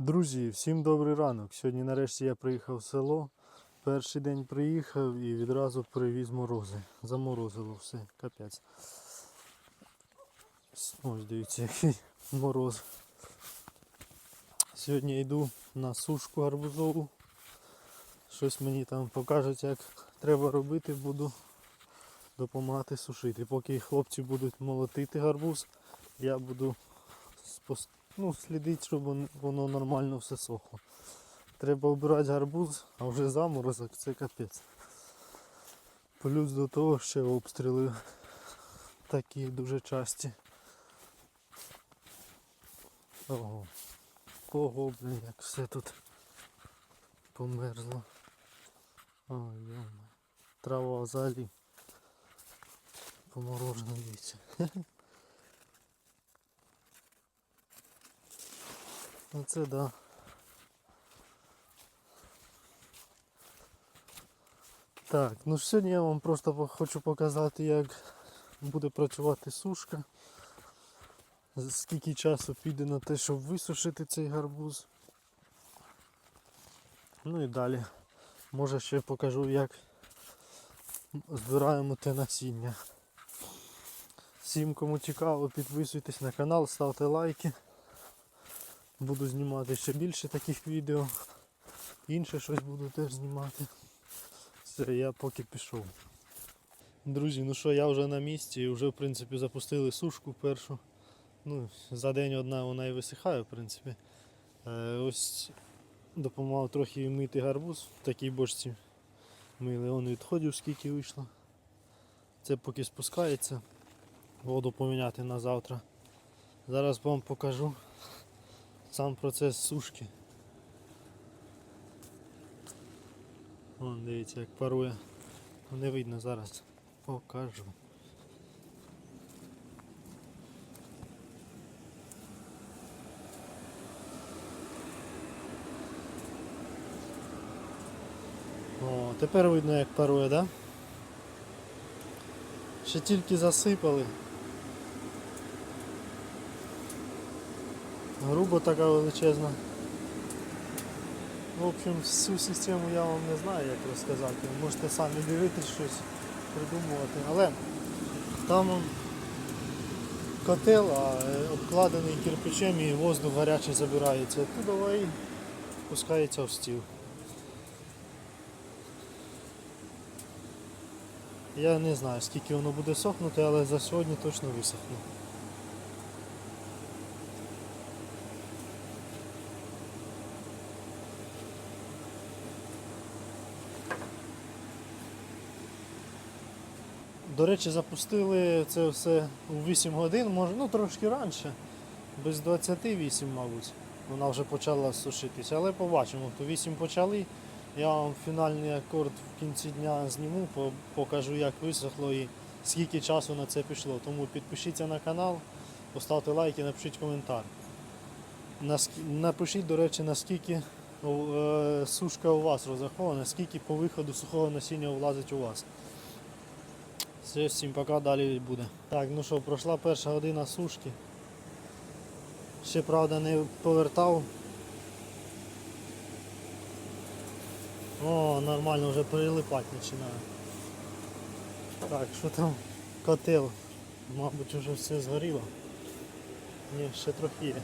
Друзі, всім добрий ранок. Сьогодні нарешті я приїхав в село. Перший день приїхав і відразу привіз морози. Заморозило все, капець. Ось дивіться, який мороз. Сьогодні йду на сушку гарбузову. Щось мені там покажуть, як треба робити, буду допомагати сушити. Поки хлопці будуть молотити гарбуз, я буду спос- ну, слідити, щоб воно нормально все сохло. Треба обирати гарбуз, а вже заморозок це капець. Плюс до того ще обстріли такі дуже часті. Ого. Ого, блін, як все тут померзло. Ой, йома. Трава взагалі поморожена дивіться. Оце да. Так, ну сьогодні я вам просто хочу показати, як буде працювати сушка. Скільки часу піде на те, щоб висушити цей гарбуз. Ну і далі. Може ще покажу, як збираємо те насіння. Всім, кому цікаво, підписуйтесь на канал, ставте лайки. Буду знімати ще більше таких відео. Інше щось буду теж знімати. Все, я поки пішов. Друзі, ну що, я вже на місці і вже в принципі запустили сушку першу. Ну, за день одна вона і висихає, в принципі. Е, ось допомагав трохи мити гарбуз в такій бочці. Мили он відходів скільки вийшло. Це поки спускається. Воду поміняти на завтра. Зараз вам покажу сам процес сушки. Вон, дивіться, як парує. Ну, Не видно зараз. Покажу. О, тепер видно як парує, да? Ще тільки засипали. Грубо така величезна. В общем, всю систему я вам не знаю, як розказати. Можете самі дивитись щось, придумувати. Але там котел е, обкладений кирпичем і воздух гарячий забирається оттуда і пускається в стіл. Я не знаю скільки воно буде сохнути, але за сьогодні точно висохне. До речі, запустили це все у 8 годин, може, ну трошки раніше, без 28, мабуть. Вона вже почала сушитися, але побачимо. То 8 почали. Я вам фінальний акорд в кінці дня зніму, покажу, як висохло і скільки часу на це пішло. Тому підпишіться на канал, поставте лайк і напишіть коментар. Напишіть, до речі, наскільки е, сушка у вас розрахована, скільки по виходу сухого насіння влазить у вас. Все, всім пока, далі буде. Так, ну що, пройшла перша година сушки. Ще правда не повертав. О, нормально вже прилипати починає. Так, що там котел? Мабуть вже все згоріло. Ні, ще трохи є.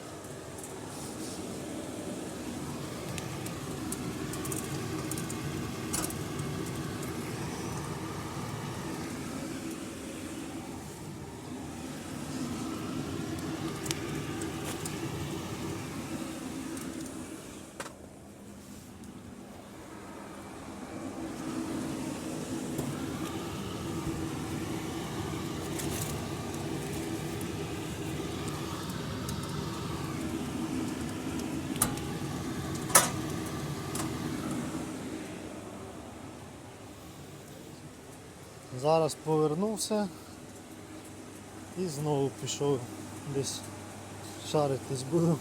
Зараз повернувся і знову пішов десь шаритись буду.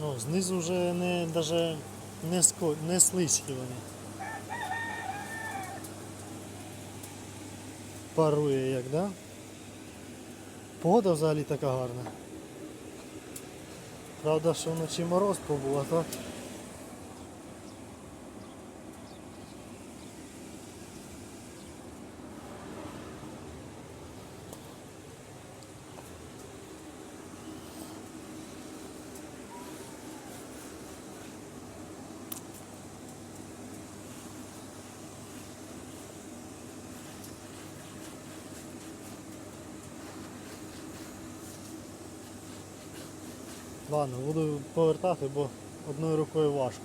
Ну, знизу вже не, даже не, ско, не слизькі вони. Парує як, да? Погода взагалі така гарна. Правда, що вночі мороз побув, а так. Ладно, буду повертати, бо одною рукою важко.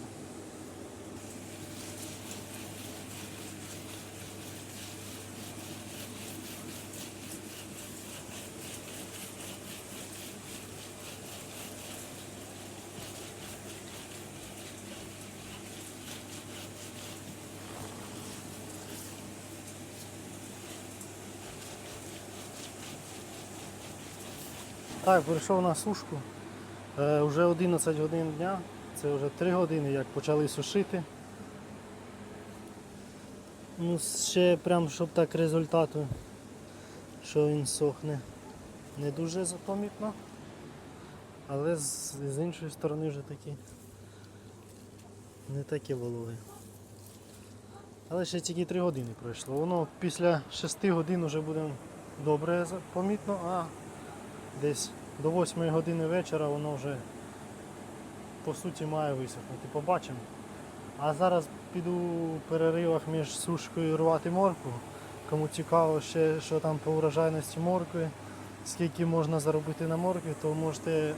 Так, прийшов на сушку. Е, вже 11 годин дня, це вже 3 години, як почали сушити. Ну, ще прям, щоб так результату, що він сохне, не дуже помітно. Але з, з іншої сторони вже такі не такі вологі. Але ще тільки 3 години пройшло. Воно після 6 годин вже буде добре помітно, а десь до 8 години вечора воно вже по суті має висохнути. Побачимо. А зараз піду в переривах між сушкою рвати моркву. Кому цікаво ще, що там по урожайності моркви, скільки можна заробити на моркві, то можете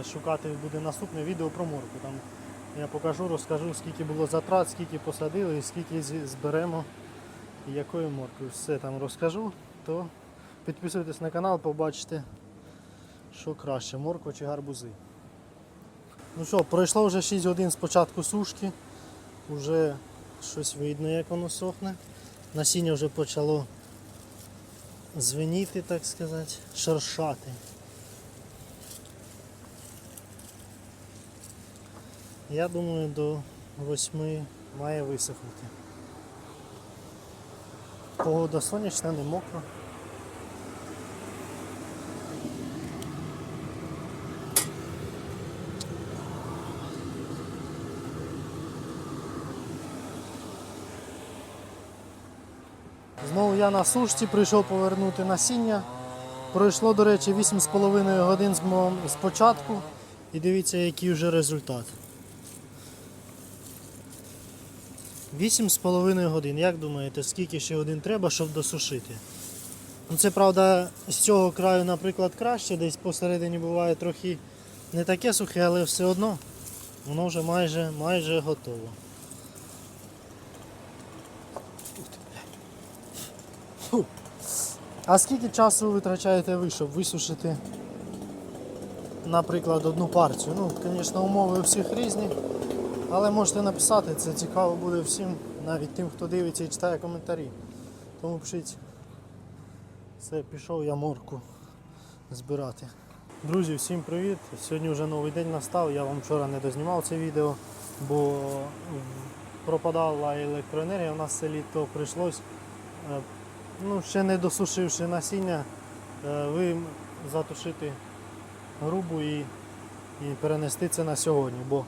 е, шукати буде наступне відео про моркву. Там я покажу, розкажу, скільки було затрат, скільки посадили скільки зберемо і якої моркви. Все там розкажу, то підписуйтесь на канал, побачите, що краще, морква чи гарбузи. Ну що, пройшло вже 6 годин з початку сушки. Вже щось видно, як воно сохне. Насіння вже почало звеніти, так сказати, шершати. Я думаю, до 8 має висохнути. Погода сонячна, не мокро. Знову я на сушці прийшов повернути насіння. Пройшло, до речі, 8,5 годин з, початку. І дивіться, який вже результат. 8,5 годин. Як думаєте, скільки ще годин треба, щоб досушити? Ну це правда з цього краю, наприклад, краще, десь посередині буває трохи не таке сухе, але все одно воно вже майже, майже готово. Фу. А скільки часу витрачаєте ви, щоб висушити, наприклад, одну партію? Ну, звісно, умови у всіх різні, але можете написати, це цікаво буде всім, навіть тим, хто дивиться і читає коментарі. Тому пишіть. Все, пішов я морку збирати. Друзі, всім привіт! Сьогодні вже новий день настав. Я вам вчора не дознімав це відео, бо пропадала електроенергія у нас в селі, то прийшлось е, ну, ще не досушивши насіння, е, ви затушити грубу і, і перенести це на сьогодні, бо,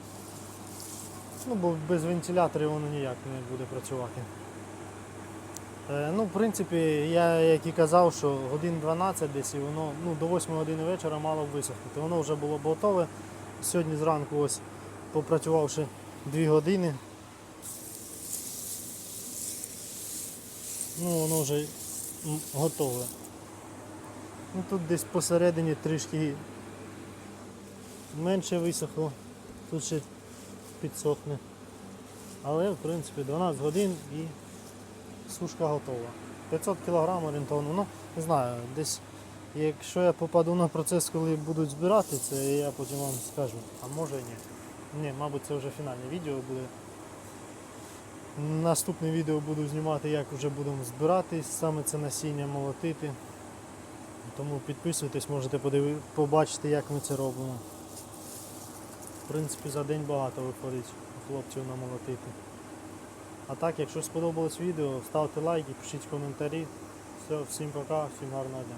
ну, бо без вентиляторів воно ніяк не буде працювати. Е, Ну, в принципі, я як і казав, що годин 12 десь і воно ну, до 8 години вечора мало б висохнути. Воно вже було б готове. Сьогодні зранку ось попрацювавши 2 години. Ну, воно вже готове. Ну, тут десь посередині трішки менше висохло, тут ще підсохне. Але в принципі 12 годин і сушка готова. 500 кг орієнтовно. Ну, не знаю, десь якщо я попаду на процес, коли будуть збирати це, я потім вам скажу. А може ні. Ні, мабуть, це вже фінальне відео буде. Наступне відео буду знімати, як вже будемо збирати саме це насіння молотити. Тому підписуйтесь, можете побачити, як ми це робимо. В принципі, за день багато виходить хлопців намолотити. А так, якщо сподобалось відео, ставте лайки, пишіть коментарі. Все, всім пока, всім гарного дня.